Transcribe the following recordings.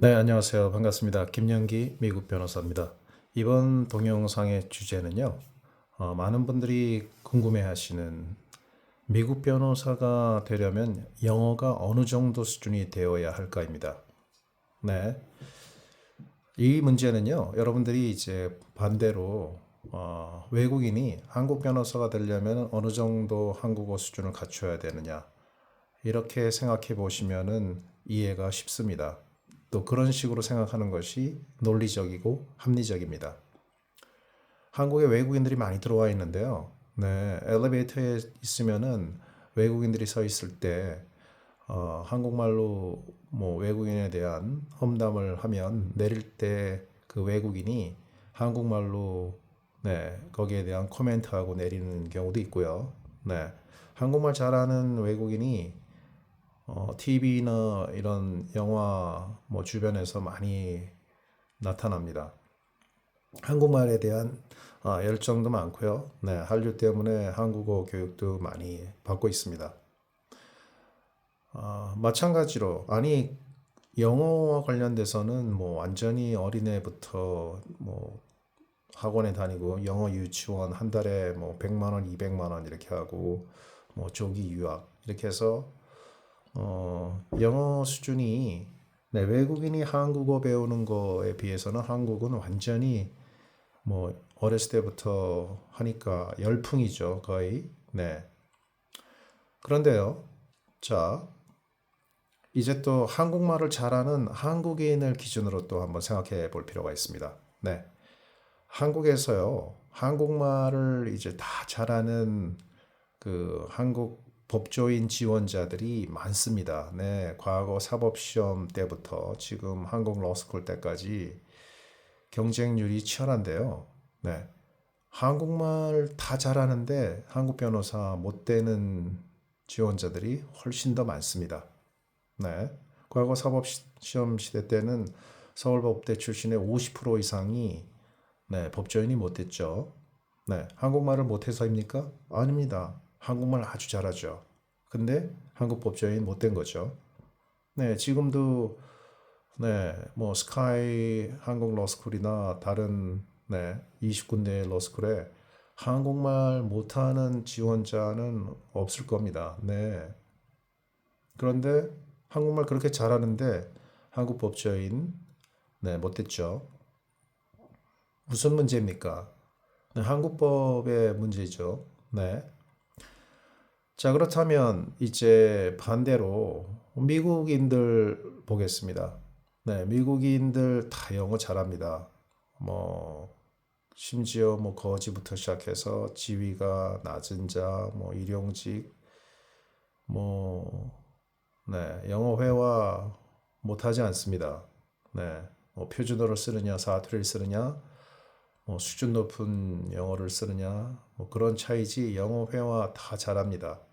네, 안녕하세요. 반갑습니다. 김영기 미국 변호사입니다. 이번 동영상의 주제는요, 어, 많은 분들이 궁금해 하시는 미국 변호사가 되려면 영어가 어느 정도 수준이 되어야 할까입니다. 네. 이 문제는요, 여러분들이 이제 반대로 어, 외국인이 한국 변호사가 되려면 어느 정도 한국어 수준을 갖춰야 되느냐, 이렇게 생각해 보시면은 이해가 쉽습니다. 또 그런 식으로 생각하는 것이 논리적이고 합리적입니다. 한국에 외국인들이 많이 들어와 있는데요. 네, 엘리베이터에 있으면은 외국인들이 서 있을 때 어, 한국말로 뭐 외국인에 대한 험담을 하면 내릴 때 그 외국인이 한국말로 네, 거기에 대한 코멘트하고 내리는 경우도 있고요. 네, 한국말 잘하는 외국인이 어, TV나 이런 영화 뭐 주변에서 많이 나타납니다. 한국말에 대한 아, 열정도 많고요. 네, 한류 때문에 한국어 교육도 많이 받고 있습니다. 아, 마찬가지로 아니 영어와 관련돼서는 뭐 완전히 어린애부터 뭐 학원에 다니고 영어 유치원 한 달에 뭐 100만 원, 200만 원 이렇게 하고 뭐 조기 유학 이렇게 해서 어, 영어 수준이 네, 외국인이 한국어 배우는 거에 비해서는 한국은 완전히 뭐 어렸을 때부터 하니까 열풍이죠, 거의. 네. 그런데요. 자, 이제 또 한국말을 잘하는 한국인을 기준으로 또 한번 생각해 볼 필요가 있습니다. 네. 한국에서요. 한국말을 이제 다 잘하는 그 한국 법조인 지원자들이 많습니다. 네, 과거 사법시험 때부터 지금 한국 러스쿨 때까지 경쟁률이 치열한데요. 네, 한국말 다 잘하는데 한국 변호사 못 되는 지원자들이 훨씬 더 많습니다. 네, 과거 사법시험 시대 때는 서울법대 출신의 50% 이상이 네, 법조인이 못 됐죠. 네, 한국말을 못해서입니까? 아닙니다. 한국말 아주 잘하죠. 근데 한국 법조인 못된 거죠. 네, 지금도 네, 뭐 스카이 한국 러스쿨이나 다른 네, 20군데 러스쿨에 한국말 못하는 지원자는 없을 겁니다. 네. 그런데 한국말 그렇게 잘하는데 한국 법조인 네, 못됐죠. 무슨 문제입니까? 네, 한국법의 문제죠. 네. 자, 그렇다면 이제 반대로 미국인들 보겠습니다. 네, 미국인들 다 영어 잘합니다. 뭐, 심지어 뭐 거지부터 시작해서 지위가 낮은 자, 뭐 일용직, 뭐, 네, 영어 회화 못하지 않습니다. 네, 뭐 표준어를 쓰느냐, 사투리를 쓰느냐, 뭐 수준 높은 영어를 쓰느냐, 뭐 그런 차이지 영어 회화 다 잘합니다.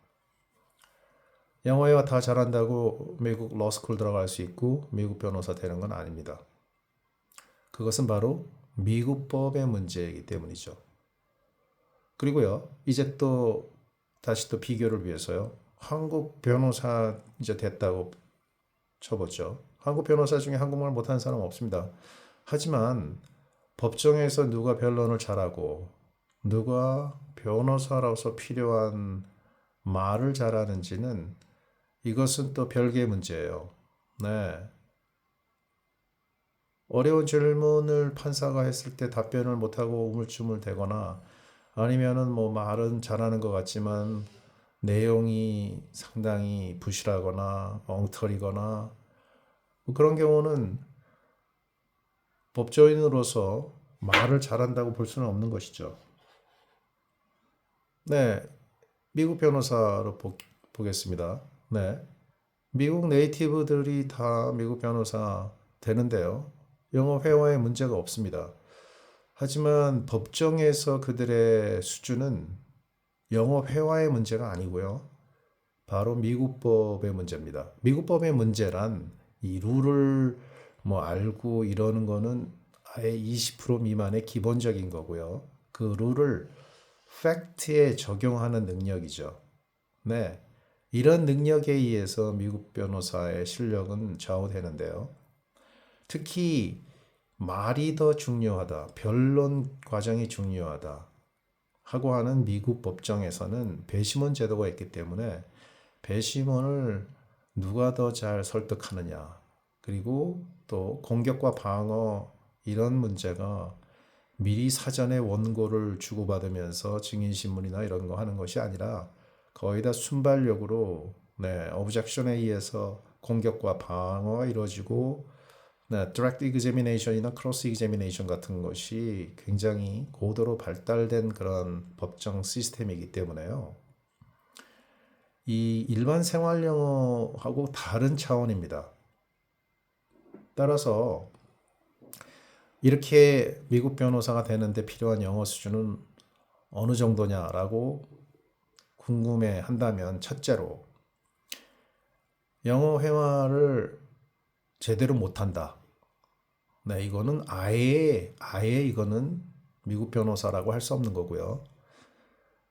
영어 회화 다 잘한다고 미국 러스쿨 들어갈 수 있고 미국 변호사 되는 건 아닙니다. 그것은 바로 미국 법의 문제이기 때문이죠. 그리고요, 이제 또 다시 또 비교를 위해서요. 한국 변호사 이제 됐다고 쳐보죠. 한국 변호사 중에 한국말 못하는 사람 없습니다. 하지만 법정에서 누가 변론을 잘하고 누가 변호사로서 필요한 말을 잘하는지는 이것은 또 별개의 문제예요. 네. 어려운 질문을 판사가 했을 때 답변을 못하고 우물쭈물 대거나 아니면은 뭐 말은 잘하는 것 같지만 내용이 상당히 부실하거나 엉터리거나 뭐 그런 경우는 법조인으로서 말을 잘한다고 볼 수는 없는 것이죠. 네, 미국 변호사로 보, 보겠습니다. 네. 미국 네이티브들이 다 미국 변호사 되는데요. 영어 회화에 문제가 없습니다. 하지만 법정에서 그들의 수준은 영어 회화의 문제가 아니고요. 바로 미국 법의 문제입니다. 미국 법의 문제란 이 룰을 뭐 알고 이러는 거는 아예 20% 미만의 기본적인 거고요. 그 룰을 팩트에 적용하는 능력이죠. 네. 이런 능력에 의해서 미국 변호사의 실력은 좌우되는데요. 특히 말이 더 중요하다, 변론 과정이 중요하다 하고 하는 미국 법정에서는 배심원 제도가 있기 때문에 배심원을 누가 더 잘 설득하느냐, 그리고 또 공격과 방어 이런 문제가 미리 사전에 원고를 주고받으면서 증인신문이나 이런 거 하는 것이 아니라 거의 다 순발력으로 네, 오브젝션에 의해서 공격과 방어가 이루어지고 네, direct examination이나 cross examination 같은 것이 굉장히 고도로 발달된 그런 법정 시스템이기 때문에요. 이 일반 생활 영어하고 다른 차원입니다. 따라서 이렇게 미국 변호사가 되는데 필요한 영어 수준은 어느 정도냐라고 궁금해 한다면 첫째로 영어 회화를 제대로 못한다. 네, 이거는 아예 아예 이거는 미국 변호사라고 할 수 없는 거고요.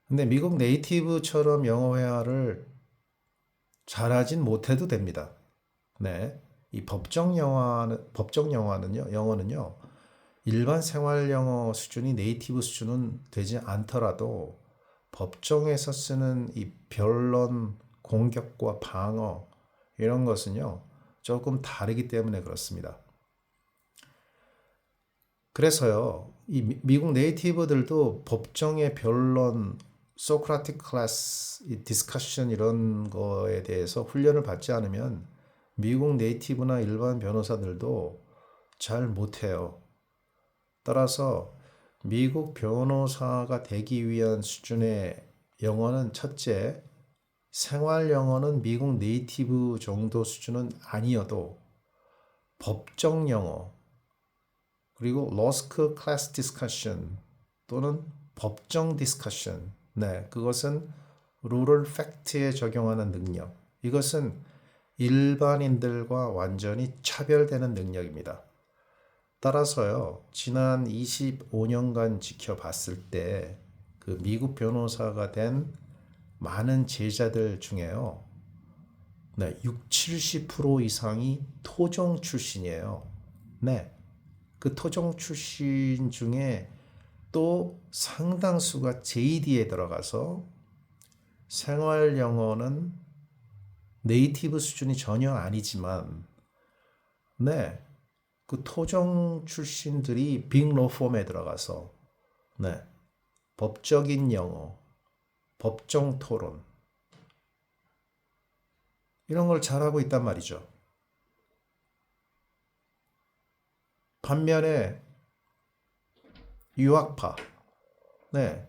근데 미국 네이티브처럼 영어 회화를 잘하진 못해도 됩니다. 네. 이 법정 영화는 법정 영화는요. 영어는요. 일반 생활 영어 수준이 네이티브 수준은 되지 않더라도 법정에서 쓰는 이 변론, 공격과 방어 이런 것은요. 조금 다르기 때문에 그렇습니다. 그래서요. 이 미- 미국 네이티브들도 법정의 변론, 소크라틱 클래스, 이 디스커션 이런 거에 대해서 훈련을 받지 않으면 미국 네이티브나 일반 변호사들도 잘 못해요. 따라서 미국 변호사가 되기 위한 수준의 영어는 첫째, 생활 영어는 미국 네이티브 정도 수준은 아니어도 법정 영어, 그리고 로스크 클래스 디스커션 또는 법정 디스커션, 네, 그것은 룰을 팩트에 적용하는 능력. 이것은 일반인들과 완전히 차별되는 능력입니다. 따라서요, 지난 25년간 지켜봤을 때 그 미국 변호사가 된 많은 제자들 중에요, 네, 6, 70% 이상이 토종 출신이에요. 네, 그 토종 출신 중에 또 상당수가 JD에 들어가서 생활 영어는 네이티브 수준이 전혀 아니지만, 네, 그 토종 출신들이 빅 로펌에 들어가서, 네, 법적인 영어, 법정 토론, 이런 걸 잘하고 있단 말이죠. 반면에 유학파, 네,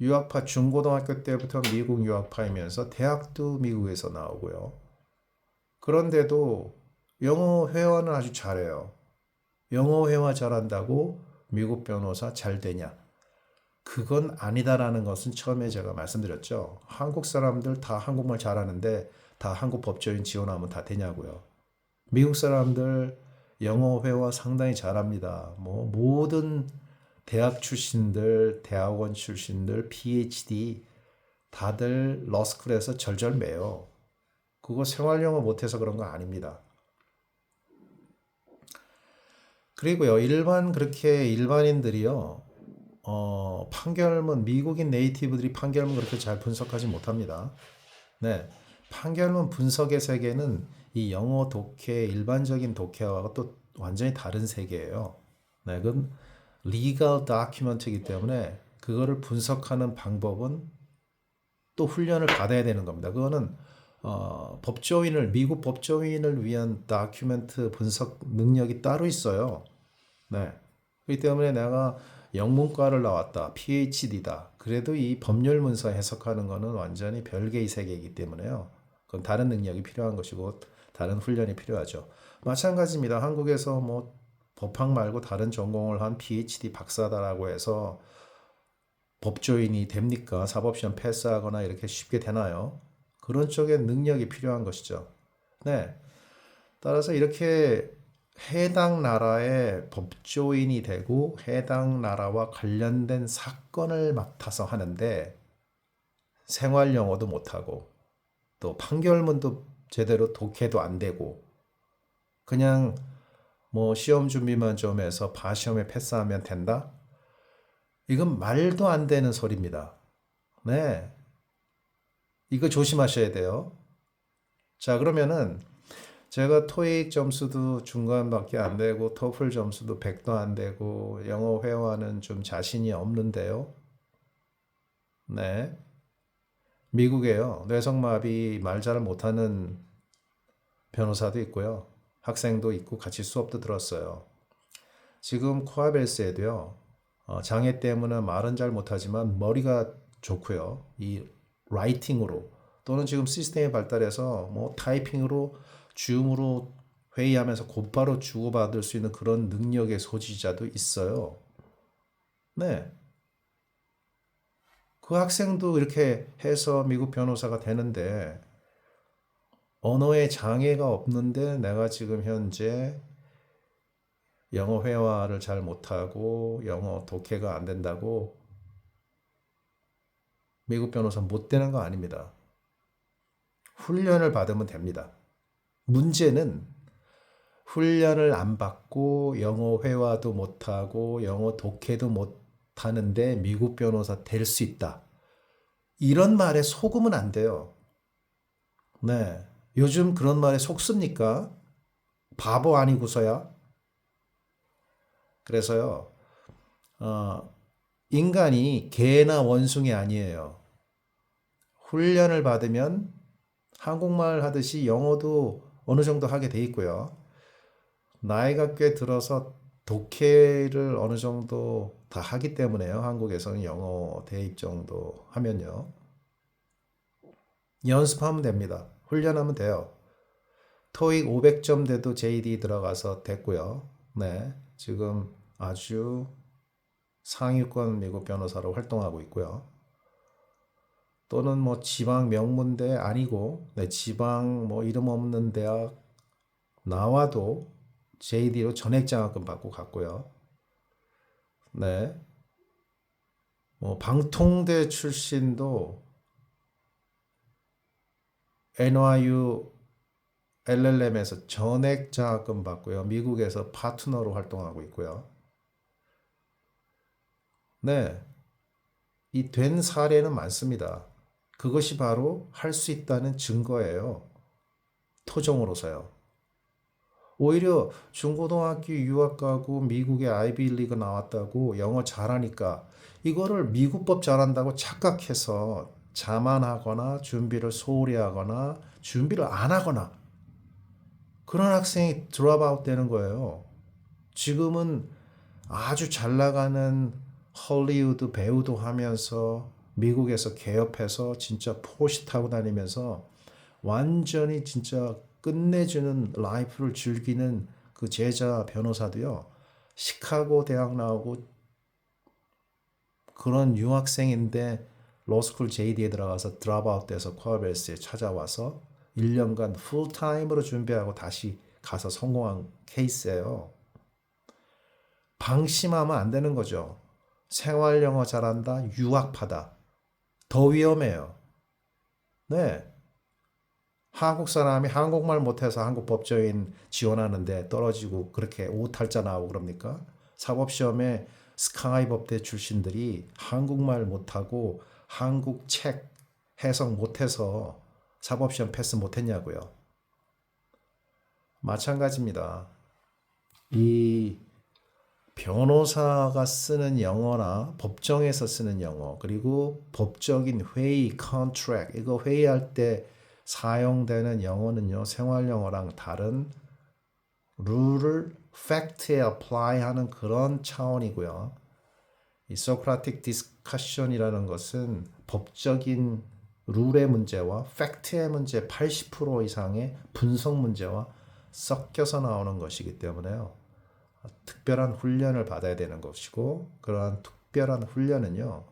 유학파 중고등학교 때부터 미국 유학파이면서 대학도 미국에서 나오고요. 그런데도 영어 회화는 아주 잘해요. 영어 회화 잘한다고 미국 변호사 잘 되냐? 그건 아니다라는 것은 처음에 제가 말씀드렸죠. 한국 사람들 다 한국말 잘하는데 다 한국 법조인 지원하면 다 되냐고요. 미국 사람들 영어 회화 상당히 잘합니다. 뭐 모든 대학 출신들, 대학원 출신들, PhD 다들 러스쿨에서 절절매요. 그거 생활 영어 못해서 그런 거 아닙니다. 그리고요, 일반 그렇게 일반인들이요, 어, 판결문 미국인 네이티브들이 판결문 그렇게 잘 분석하지 못합니다. 네, 판결문 분석의 세계는 이 영어 독해 일반적인 독해와 또 완전히 다른 세계예요. 네, 그건 legal document이기 때문에 그거를 분석하는 방법은 또 훈련을 받아야 되는 겁니다. 그거는 어, 법조인을 미국 법조인을 위한 다큐멘트 분석 능력이 따로 있어요. 네. 그렇기 때문에 내가 영문과를 나왔다, PhD다. 그래도 이 법률 문서 해석하는 거는 완전히 별개의 세계이기 때문에요. 그건 다른 능력이 필요한 것이고 다른 훈련이 필요하죠. 마찬가지입니다. 한국에서 뭐 법학 말고 다른 전공을 한 PhD 박사다라고 해서 법조인이 됩니까? 사법시험 패스하거나 이렇게 쉽게 되나요? 그런 쪽에 능력이 필요한 것이죠. 네. 따라서 이렇게 해당 나라의 법조인이 되고 해당 나라와 관련된 사건을 맡아서 하는데 생활 영어도 못하고 또 판결문도 제대로 독해도 안 되고 그냥 뭐 시험 준비만 좀 해서 바시험에 패스하면 된다? 이건 말도 안 되는 소리입니다. 네. 이거 조심하셔야 돼요. 자, 그러면은 제가 토익 점수도 중간밖에 안 되고 토플 점수도 100도 안 되고 영어 회화는 좀 자신이 없는데요. 네. 미국에요. 뇌성마비 말 잘 못하는 변호사도 있고요. 학생도 있고 같이 수업도 들었어요. 지금 코아벨스에도요. 어, 장애 때문에 말은 잘 못하지만 머리가 좋고요. 이 라이팅으로 또는 지금 시스템이 발달해서 뭐 타이핑으로 줌으로 회의하면서 곧바로 주고받을 수 있는 그런 능력의 소지자도 있어요. 네. 그 학생도 이렇게 해서 미국 변호사가 되는데 언어에 장애가 없는데 내가 지금 현재 영어 회화를 잘 못하고 영어 독해가 안 된다고 미국 변호사 못 되는 거 아닙니다. 훈련을 받으면 됩니다. 문제는 훈련을 안 받고 영어 회화도 못하고 영어 독해도 못하는데 미국 변호사 될 수 있다. 이런 말에 속으면 안 돼요. 네. 요즘 그런 말에 속습니까? 바보 아니고서야? 그래서요, 어, 인간이 개나 원숭이 아니에요. 훈련을 받으면 한국말 하듯이 영어도 어느 정도 하게 돼 있고요. 나이가 꽤 들어서 독해를 어느 정도 다 하기 때문에요. 한국에서는 영어 대입 정도 하면요. 연습하면 됩니다. 훈련하면 돼요. 토익 500점 돼도 JD 들어가서 됐고요. 네. 지금 아주 상위권 미국 변호사로 활동하고 있고요. 또는 뭐 지방 명문대 아니고 네, 지방 뭐 이름 없는 대학 나와도 JD로 전액 장학금 받고 갔고요. 네. 뭐 방통대 출신도 NYU LLM에서 전액 장학금 받고요. 미국에서 파트너로 활동하고 있고요. 네. 이 된 사례는 많습니다. 그것이 바로 할 수 있다는 증거예요. 토종으로서요. 오히려 중고등학교 유학 가고 미국의 아이비리그 나왔다고 영어 잘하니까 이거를 미국법 잘한다고 착각해서 자만하거나 준비를 소홀히 하거나 준비를 안 하거나 그런 학생이 드랍아웃 되는 거예요. 지금은 아주 잘 나가는 헐리우드 배우도 하면서 미국에서 개업해서 진짜 포시 타고 다니면서 완전히 진짜 끝내주는 라이프를 즐기는 그 제자 변호사도요. 시카고 대학 나오고 그런 유학생인데 로스쿨 JD에 들어가서 드랍아웃 돼서 코아벨스에 찾아와서 1년간 풀타임으로 준비하고 다시 가서 성공한 케이스예요. 방심하면 안 되는 거죠. 생활 영어 잘한다, 유학파다. 더 위험해요. 네. 한국 사람이 한국말 못해서 한국 법조인 지원하는데 떨어지고 그렇게 오탈자 나오고 그럽니까? 사법시험에 스카이 법대 출신들이 한국말 못하고 한국 책 해석 못해서 사법시험 패스 못했냐고요. 마찬가지입니다. 이 변호사가 쓰는 영어나 법정에서 쓰는 영어 그리고 법적인 회의, 컨트랙 이거 회의할 때 사용되는 영어는요 생활 영어랑 다른 룰을 팩트에 apply하는 그런 차원이고요. 이 소크라틱 디스커션이라는 것은 법적인 룰의 문제와 팩트의 문제 80% 이상의 분석 문제와 섞여서 나오는 것이기 때문에요. 특별한 훈련을 받아야 되는 것이고 그러한 특별한 훈련은요.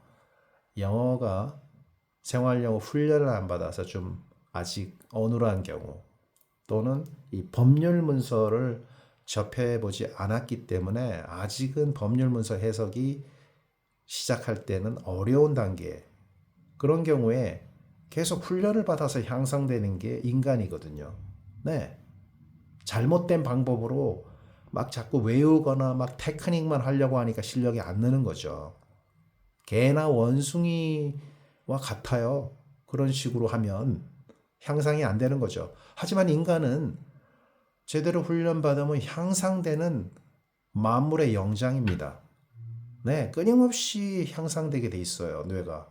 영어가 생활 영어 훈련을 안 받아서 좀 아직 어눌한 경우 또는 이 법률 문서를 접해 보지 않았기 때문에 아직은 법률 문서 해석이 시작할 때는 어려운 단계 그런 경우에 계속 훈련을 받아서 향상되는 게 인간이거든요. 네. 잘못된 방법으로 막 자꾸 외우거나 막 테크닉만 하려고 하니까 실력이 안 느는 거죠. 개나 원숭이와 같아요. 그런 식으로 하면 향상이 안 되는 거죠. 하지만 인간은 제대로 훈련받으면 향상되는 만물의 영장입니다. 네, 끊임없이 향상되게 돼 있어요, 뇌가.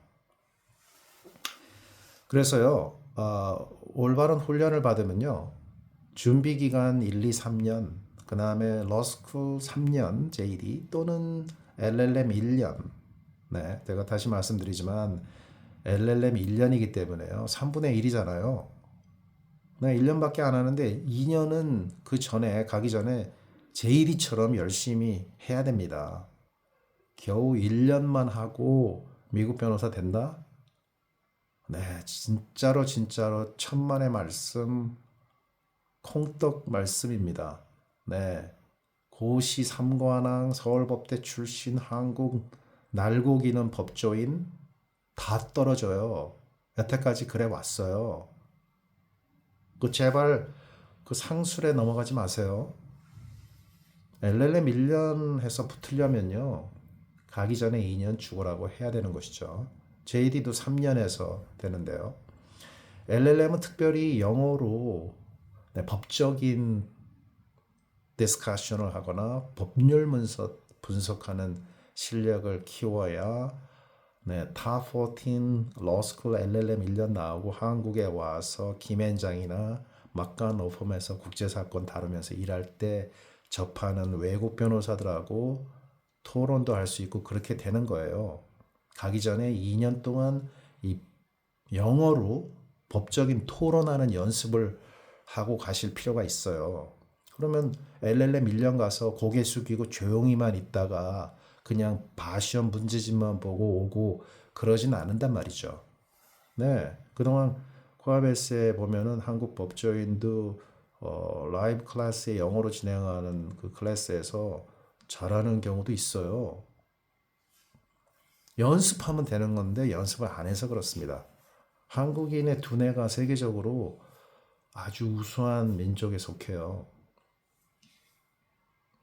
그래서요, 어, 올바른 훈련을 받으면요, 준비 기간 1, 2, 3년, 그 다음에 러스쿨 3년 JD 또는 LLM 1년. 네, 제가 다시 말씀드리지만 LLM 1년이기 때문에요. 3분의 1이잖아요. 네, 1년밖에 안 하는데 2년은 그 전에 가기 전에 JD처럼 열심히 해야 됩니다. 겨우 1년만 하고 미국 변호사 된다? 네, 진짜로 진짜로 천만의 말씀, 콩떡 말씀입니다. 네, 고시 삼관왕, 서울법대 출신, 한국 날고기는 법조인 다 떨어져요. 여태까지 그래 왔어요. 그 제발 그 상술에 넘어가지 마세요. LLM 1년 해서 붙으려면요. 가기 전에 2년 죽으라고 해야 되는 것이죠. JD도 3년 해서 되는데요. LLM은 특별히 영어로 네, 법적인 디스커션을 하거나 법률 문서 분석하는 실력을 키워야 네, 타14 러스쿨 LLM 1년 나오고 한국에 와서 김앤장이나 막간 로펌에서 국제사건 다루면서 일할 때 접하는 외국 변호사들하고 토론도 할 수 있고 그렇게 되는 거예요. 가기 전에 2년 동안 이 영어로 법적인 토론하는 연습을 하고 가실 필요가 있어요. 그러면 LLM 1년 가서 고개 숙이고 조용히만 있다가 그냥 바시험 문제집만 보고 오고 그러진 않는단 말이죠. 네. 그동안 코아베스에 보면은 한국 법조인도 어, 라이브 클래스에 영어로 진행하는 그 클래스에서 잘하는 경우도 있어요. 연습하면 되는 건데 연습을 안 해서 그렇습니다. 한국인의 두뇌가 세계적으로 아주 우수한 민족에 속해요.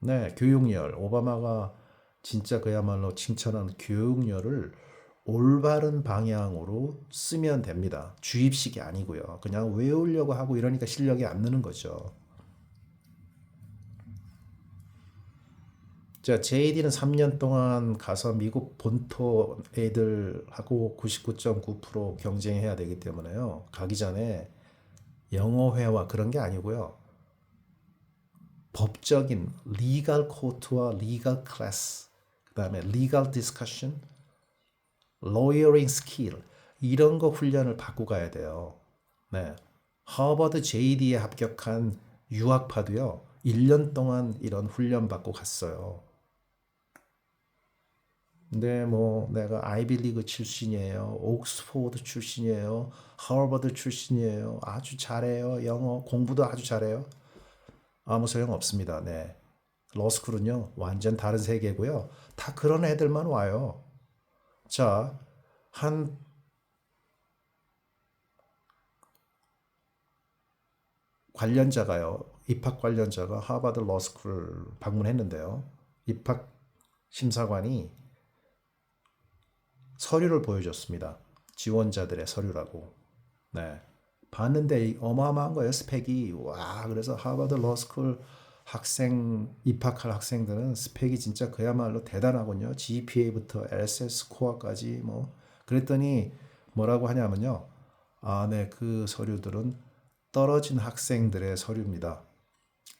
네, 교육열. 오바마가 진짜 그야말로 칭찬한 교육열을 올바른 방향으로 쓰면 됩니다. 주입식이 아니고요. 그냥 외우려고 하고 이러니까 실력이 안 느는 거죠. 자, JD는 3년 동안 가서 미국 본토 애들하고 99.9% 경쟁해야 되기 때문에요. 가기 전에 영어회화 그런 게 아니고요. 법적인 리갈 코트와 리갈 클래스, 그다음에 리갈 디스커션, 로이어링 스킬 이런 거 훈련을 받고 가야 돼요. 네. 하버드 JD에 합격한 유학파도요. 1년 동안 이런 훈련 받고 갔어요. 근데 뭐 내가 아이빌리그 출신이에요. 옥스포드 출신이에요. 하버드 출신이에요. 아주 잘해요. 영어 공부도 아주 잘해요. 아무 소용 없습니다. 네. 러스쿨은요. 완전 다른 세계고요. 다 그런 애들만 와요. 자, 한 관련자가요. 입학 관련자가 하버드 러스쿨 방문했는데요. 입학 심사관이 서류를 보여줬습니다. 지원자들의 서류라고. 네. 봤는데 어마어마한 거예요. 스펙이. 와, 그래서 하버드 러스쿨 학생 입학할 학생들은 스펙이 진짜 그야말로 대단하군요. GPA부터 LSS 스코어까지 뭐 그랬더니 뭐라고 하냐면요. 아, 네. 그 서류들은 떨어진 학생들의 서류입니다.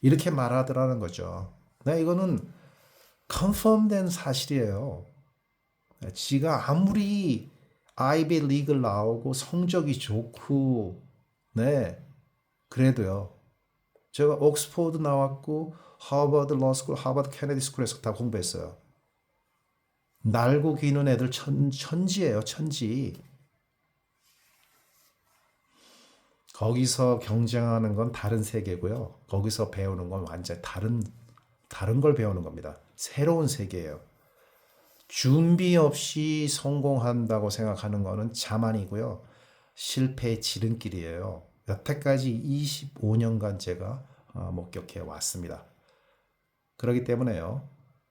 이렇게 말하더라는 거죠. 네, 이거는 컨펌된 사실이에요. 네, 지가 아무리 아이비 리그를 나오고 성적이 좋고 네. 그래도요. 제가 옥스포드 나왔고 하버드 러스쿨 하버드 케네디 스쿨에서 다 공부했어요. 날고 기는 애들 천, 천지예요 천지. 거기서 경쟁하는 건 다른 세계고요. 거기서 배우는 건 완전 다른 다른 걸 배우는 겁니다. 새로운 세계예요. 준비 없이 성공한다고 생각하는 거는 자만이고요. 실패의 지름길이에요. 여태까지 25년간 제가 어, 목격해 왔습니다. 그렇기 때문에요.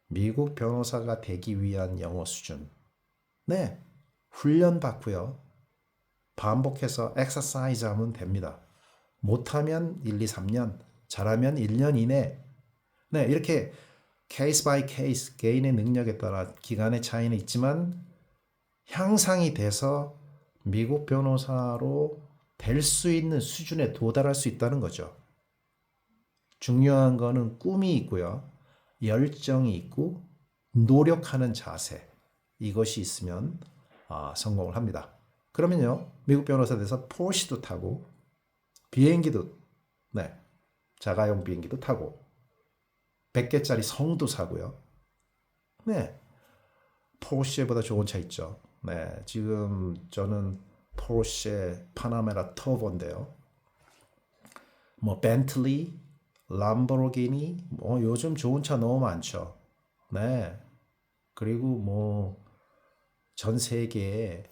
미국 변호사가 되기 위한 영어 수준. 네. 훈련 받고요. 반복해서 엑서사이즈 하면 됩니다. 못하면 1, 2, 3년, 잘하면 1년 이내. 네, 이렇게 케이스 바이 케이스 개인의 능력에 따라 기간의 차이는 있지만 향상이 돼서 미국 변호사로 될 수 있는 수준에 도달할 수 있다는 거죠. 중요한 거는 꿈이 있고요. 열정이 있고 노력하는 자세. 이것이 있으면 아, 성공을 합니다. 그러면요. 미국 변호사 돼서 포시도 타고 비행기도 네. 자가용 비행기도 타고 100개짜리 성도 사고요. 네. 포르쉐보다 좋은 차 있죠. 네. 지금 저는 포르쉐 파나메라 터보인데요. 뭐 벤틀리, 람보르기니 뭐 요즘 좋은 차 너무 많죠. 네. 그리고 뭐 전 세계에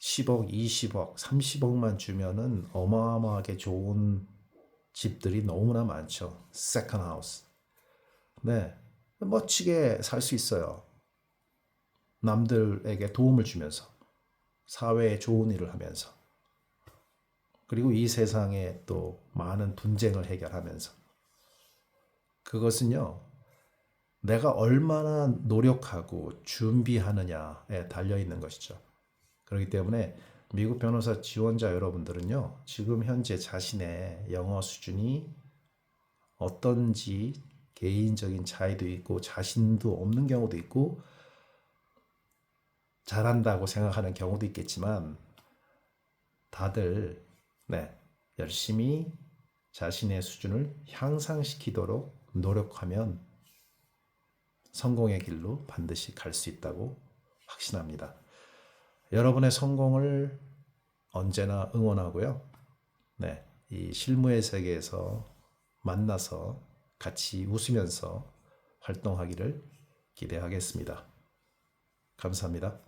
10억, 20억, 30억만 주면은 어마어마하게 좋은 집들이 너무나 많죠. 세컨 하우스. 네. 멋지게 살 수 있어요. 남들에게 도움을 주면서 사회에 좋은 일을 하면서 그리고 이 세상에 또 많은 분쟁을 해결하면서 그것은요. 내가 얼마나 노력하고 준비하느냐에 달려 있는 것이죠. 그렇기 때문에 미국 변호사 지원자 여러분들은요, 지금 현재 자신의 영어 수준이 어떤지 개인적인 차이도 있고 자신도 없는 경우도 있고 잘한다고 생각하는 경우도 있겠지만 다들 네, 열심히 자신의 수준을 향상시키도록 노력하면 성공의 길로 반드시 갈 수 있다고 확신합니다. 여러분의 성공을 언제나 응원하고요. 네, 이 실무의 세계에서 만나서 같이 웃으면서 활동하기를 기대하겠습니다. 감사합니다.